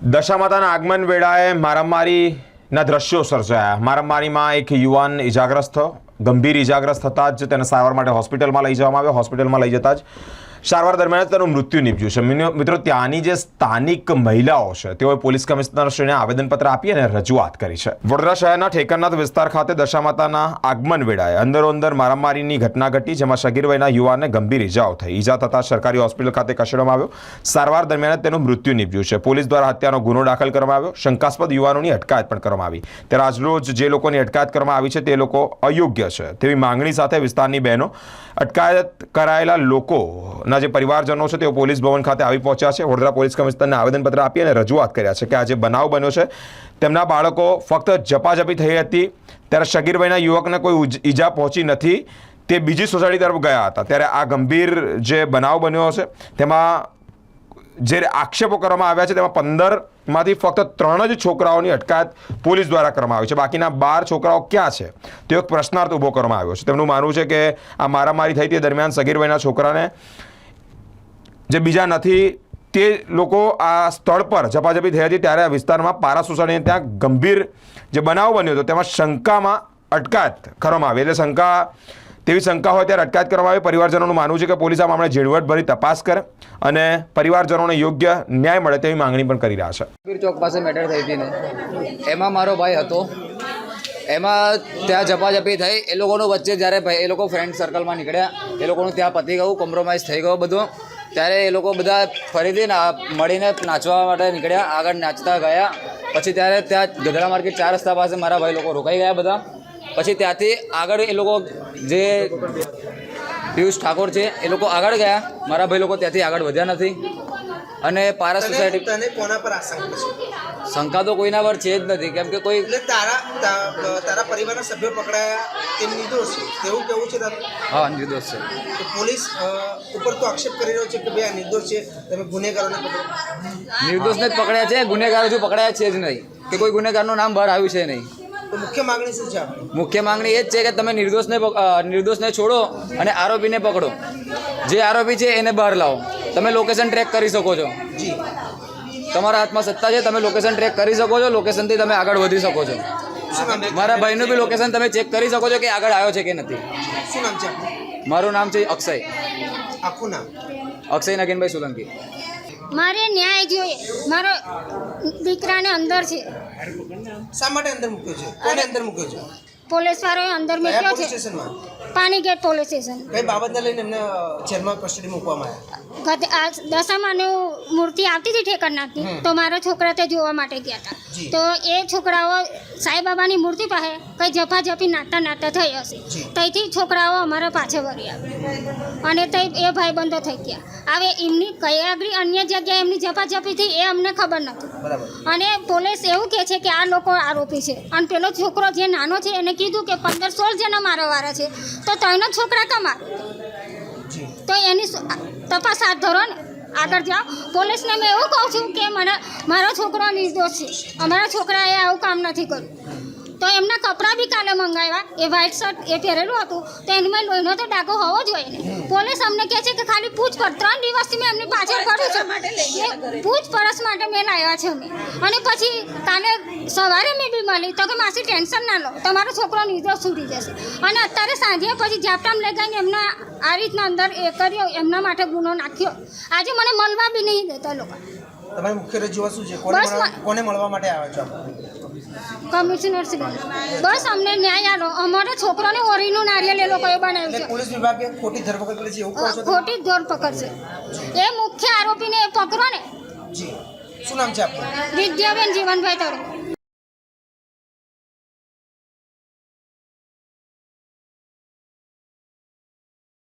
દશામાતાના આગમન વેળાએ મારામારીના દ્રશ્યો સર્જાયા. મારામારીમાં એક યુવાન ઇજાગ્રસ્ત ગંભીર ઇજાગ્રસ્ત થતાં જ તેને સારવાર માટે હોસ્પિટલમાં લઈ જવામાં આવ્યો. હોસ્પિટલમાં લઈ જતાં જ સારવાર દરમિયાન તેનું મૃત્યુ નીપજ્યું છે. મિત્રો, ત્યાંની જે સ્થાનિક મહિલાઓ છે, તેઓએ પોલીસ કમિશનરશ્રીને આવેદનપત્ર આપી અને રજૂઆત કરી છે. વડોદરા શહેરના ઠેકરનાથ વિસ્તાર ખાતે દશામાતાના આગમન વેળાએ અંદરોઅંદર મારામારીની ઘટના ઘટી, જેમાં સગીર વયના યુવાનને ગંભીર ઇજાઓ થઈ. ઇજા થતાં સરકારી હોસ્પિટલ ખાતે ખસેડવામાં આવ્યો. સારવાર દરમિયાન તેનું મૃત્યુ નીપજ્યું છે. પોલીસ દ્વારા હત્યાનો ગુનો દાખલ કરવામાં આવ્યો. શંકાસ્પદ યુવાનોની અટકાયત પણ કરવામાં આવી. ત્યારે આજરોજ જે લોકોની અટકાયત કરવામાં આવી છે, તે લોકો અયોગ્ય છે. તેવી માંગણી સાથે વિસ્તારની બહેનો અટકાયત કરાયેલા લોકોના જે પરિવારજનો છે તેઓ પોલીસ ભવન ખાતે આવી પહોંચ્યા છે. વડોદરા પોલીસ કમિશનરને આવેદનપત્ર આપી અને રજૂઆત કર્યા છે કે આ જે બનાવ બન્યો છે, તેમના બાળકો ફક્ત ઝપાઝપી થઈ હતી. ત્યારે સગીરભાઈના યુવકને કોઈ ઈજા પહોંચી નથી. તે બીજી સોસાયટી તરફ ગયા હતા. ત્યારે આ ગંભીર જે બનાવ બન્યો છે, તેમાં જે આક્ષેપો કરવામાં આવ્યા છે, તેમાં પંદરમાંથી ફક્ત ત્રણ જ છોકરાઓની અટકાયત પોલીસ દ્વારા કરવામાં આવી છે. બાકીના બાર છોકરાઓ ક્યાં છે? તે એક પ્રશ્નાર્થ ઊભો કરવામાં આવ્યો છે. તેમનું માનવું છે કે આ મારામારી થઈ તે દરમિયાન સગીરભાઈના છોકરાને જે બીજા નથી, તે લોકો આ સ્થળ પર ઝપાઝપી થઈ હતી ત્યારે આ વિસ્તારમાં પારા સુસાડીને ત્યાં ગંભીર જે બનાવ બન્યો હતો, તેમાં શંકામાં અટકાયત કરવામાં આવી. એટલે શંકા, તેવી શંકા હોય ત્યારે અટકાયત કરવામાં આવી. પરિવારજનોનું માનવું છે કે પોલીસ આ મામલે ઝીણવટભરી તપાસ કરે અને પરિવારજનોને યોગ્ય ન્યાય મળે તેવી માંગણી પણ કરી રહ્યા છે. ચોક પાસે મેટર થઈ હતી એમાં મારો ભાઈ હતો. એમાં ત્યાં ઝપાઝપી થઈ, એ લોકોનું વચ્ચે જ્યારે એ લોકો ફ્રેન્ડ સર્કલમાં નીકળ્યા, એ લોકોનું ત્યાં પતી ગયું કોમ્પ્રોમાઇઝ થઈ ગયો બધું. ત્યારે એ લોકો બધા ફરીથી ના મળીને નાચવા માટે નીકળ્યા આગળ નાચતા ગયા. પછી ત્યારે ત્યાં ગધરા માર્કેટ ચાર રસ્તા પાસે મારા ભાઈ લોકો રોકાઈ ગયા બધા. પછી ત્યાંથી આગળ એ લોકો જે પિયુષ ઠાકોર છે એ લોકો આગળ ગયા. મારા ભાઈ લોકો ત્યાંથી આગળ વધ્યા નથી. અને પારસ સોસાયટી કોના પર આશંકા છે? શંકા તો કોઈના પર છે જ નથી. કેમ કે કોઈ એટલે તારા તારા પરિવારના સભ્યો પકડાયા તે નિર્દોષ છે. તેવું કેવું છે તારું? હા નિર્દોષ છે. તો પોલીસ ઉપર તો આક્ષેપ કરી રહ્યો છે કે ભાઈ આ નિર્દોષ છે. તમે ગુનેગારોને પકડો. નિર્દોષને જ પકડ્યા છે ગુનેગાર હજુ પકડાયા છે જ નહીં. કે કોઈ ગુનેગારનું નામ બહાર આવ્યું છે નહીં. તો મુખ્ય માંગણી શું છે મુખ્ય માંગણી એ જ છે કે તમે નિર્દોષને નિર્દોષને છોડો અને આરોપીને પકડો. જે આરોપી છે એને બહાર લાવો. તમે લોકેશન ટ્રેક કરી શકો છો. જી. તમારા હાથમાં સત્તા છે તમે લોકેશન ટ્રેક કરી શકો છો લોકેશનથી તમે આગળ વધી શકો છો. મારા ભાઈનું બી લોકેશન તમે ચેક કરી શકો છો કે આગળ આવ્યો છે કે નથી. શું નામ છે મારું નામ છે અક્ષય. આખું નામ? અક્ષય નગીનભાઈ સોલંકી. મારે ન્યાય જોઈએ. મારો દીકરાને અંદર છે. શા માટે અંદર મૂક્યો છે? કોને અંદર મૂક્યો છે? પોલીસ વાળોએ અંદર કયા મૂક્યો છે. પાણી ગેટ પોલીસ સ્ટેશન. કઈ બાબતને લઈને એમને જેલમાં કસ્ટડી મૂકવામાં આવ્યા? ગત આ દશામાનું મૂર્તિ આવતી હતી ઠેકરનાથની તો મારા છોકરા તે જોવા માટે ગયા હતા. તો એ છોકરાઓ સાંઈબાબાની મૂર્તિ પાસે કંઈ જફા જફી નાતા નાતા થઈ હશે. ત્યાંથી છોકરાઓ અમારા પાછળ વળી આવ્યા. અને તે એ ભાઈબંધો થઈ ગયા. હવે એમની કયાગરી અન્ય જગ્યાએ એમની ઝપાઝપી થઈ એ અમને ખબર નથી. અને પોલીસ એવું કહે છે કે આ લોકો આરોપી છે. અને પેલો છોકરો જે નાનો છે એને કીધું કે પંદર સોળ જણા મારવાવાળા છે. તો ત્રણનો છોકરા કમા તો એની તપાસ હાથ ધરો ને. આગળ જાઓ. પોલીસને મેં એવું કહું છું કે મને, મારો છોકરો નિર્દોષ છે. અમારા છોકરાએ આવું કામ નથી કર્યું. તો એમના કપડાં બી કાલે મંગાવ્યા. એ વ્હાઇટ શર્ટ એ પહેરેલું હતું. તો એમાં લોહીનો તો ડાઘો હોવો જોઈએ ને. પોલીસ અમને કહે છે કે ખાલી પૂછપરછ. ત્રણ દિવસથી મેં એમની પાછળ પડું છું. પૂછપરછ માટે મેં લાવ્યા છે અમે અને પછી કાલે સવારે મેં બી મળી. તો કે માસી ટેન્શન ના લો. તમારો છોકરો નિર્દોષ છૂટી જશે. અને અત્યારે સાંજે પછી જાપટામ લઈ ગઈને એમના આ રીતના અંદર એ કર્યો. એમના માટે ગુનો નાખ્યો. આજે મને મળવા બી નહીં દેતા લોકો. તમારી મુખ્ય રજૂઆત શું છે? કોને મળવા કોને મળવા માટે આવ્યા છો કમિશનર શ્રી બસ. અમને ન્યાય આલો. અમારો છોકરાને ઓરીનું નારિયેલ એ લોકોએ બનાવ્યું છે. પોલીસ વિભાગે ખોટી ધરપકડ કરી છે એવું કહો છો ખોટી ધરપકડ છે. એ મુખ્ય આરોપીને પકડો ને. જી. શું નામ છે આપનું? વિદ્યાબેન જીવનભાઈ તરો.